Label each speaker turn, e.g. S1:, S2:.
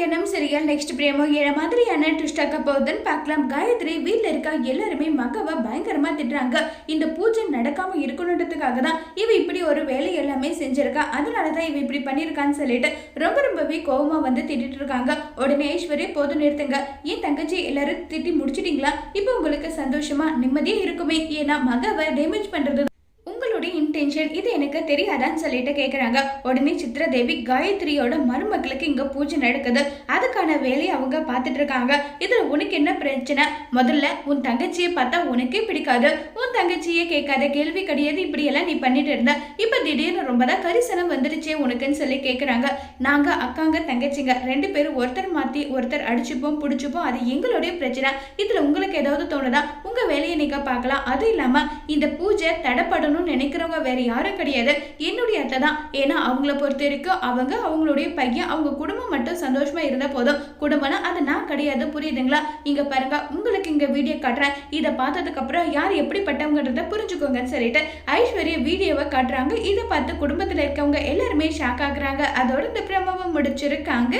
S1: கல்யாணம் சரியா நெக்ஸ்ட் பிரேமோ ஏழை மாதிரியான ட்விஸ்டாக்க போகுதுன்னு பார்க்கலாம். காயத்ரி வீட்டில் இருக்க எல்லாருமே மகவை பயங்கரமா திட்டுறாங்க. இந்த பூஜை நடக்காமல் இருக்கணுன்றதுக்காக தான் இவ இப்படி ஒரு வேலை எல்லாமே செஞ்சிருக்கா. அதனால தான் இவ இப்படி பண்ணியிருக்கான்னு சொல்லிட்டு ரொம்ப ரொம்பவே கோவமா வந்து திட்டிட்டு இருக்காங்க. உடனே ஐஸ்வர்யா போதும் நிறுத்துங்க. என் தங்கச்சி எல்லாரும் திட்டி முடிச்சிட்டீங்களா? இப்போ உங்களுக்கு சந்தோஷமா நிம்மதியாக இருக்குமே. ஏன்னா மகவை டேமேஜ் பண்றது விஷயம் இது எனக்கு தெரியாதான்னு சொல்லிட்டு கேட்குறாங்க உடனே சித்ரதேவி காயத்ரியோட மருமகளுக்கு இங்கே பூஜை நடக்குது. அதுக்கான வேலையை அவங்க பார்த்துட்டு இருக்காங்க இதில் உனக்கு என்ன பிரச்சனை? முதல்ல உன் தங்கச்சியை பார்த்தா உனக்கே பிடிக்காது. உன் தங்கச்சியே கேட்காத கேள்வி கிடையாது. இப்படியெல்லாம் நீ பண்ணிட்டு இருந்த. இப்போ திடீர்னு ரொம்ப தான் கரிசனம் வந்துருச்சே உனக்குன்னு சொல்லி கேட்குறாங்க நாங்கள் அக்காங்க தங்கச்சிங்க ரெண்டு பேரும் ஒருத்தர் மாற்றி ஒருத்தர் அடிச்சுப்போம் பிடிச்சிப்போம். அது எங்களுடைய பிரச்சனை. இதில் உங்களுக்கு ஏதாவது தோணுதா? வேலையை நீங்கள் பார்க்கலாம். அதுவும் இல்லாமல் இந்த பூஜை தடைப்படணும்னு நினைக்கிறவங்க வேற யாரும் கிடையாது. என்னுடைய அத்தை தான். ஏன்னா அவங்கள பொறுத்த வரைக்கும் அவங்க அவங்களுடைய பையன் அவங்க குடும்பம் மட்டும் சந்தோஷமா இருந்தா போதும். குடும்பம்னா அது நான் கிடையாது. புரியுதுங்களா? இங்க பாருங்க உங்களுக்கு இங்க வீடியோ காட்டுறேன். இதை பார்த்ததுக்கு அப்புறம் யார் எப்படிப்பட்டவங்கன்றத புரிஞ்சுக்கோங்கன்னு சொல்லிட்டு ஐஸ்வர்யா வீடியோவை காட்டுறாங்க. இதை பார்த்து குடும்பத்தில் இருக்கவங்க எல்லாருமே ஷாக் ஆகுறாங்க. அதோட இந்த பிரமவை முடிச்சிருக்காங்க.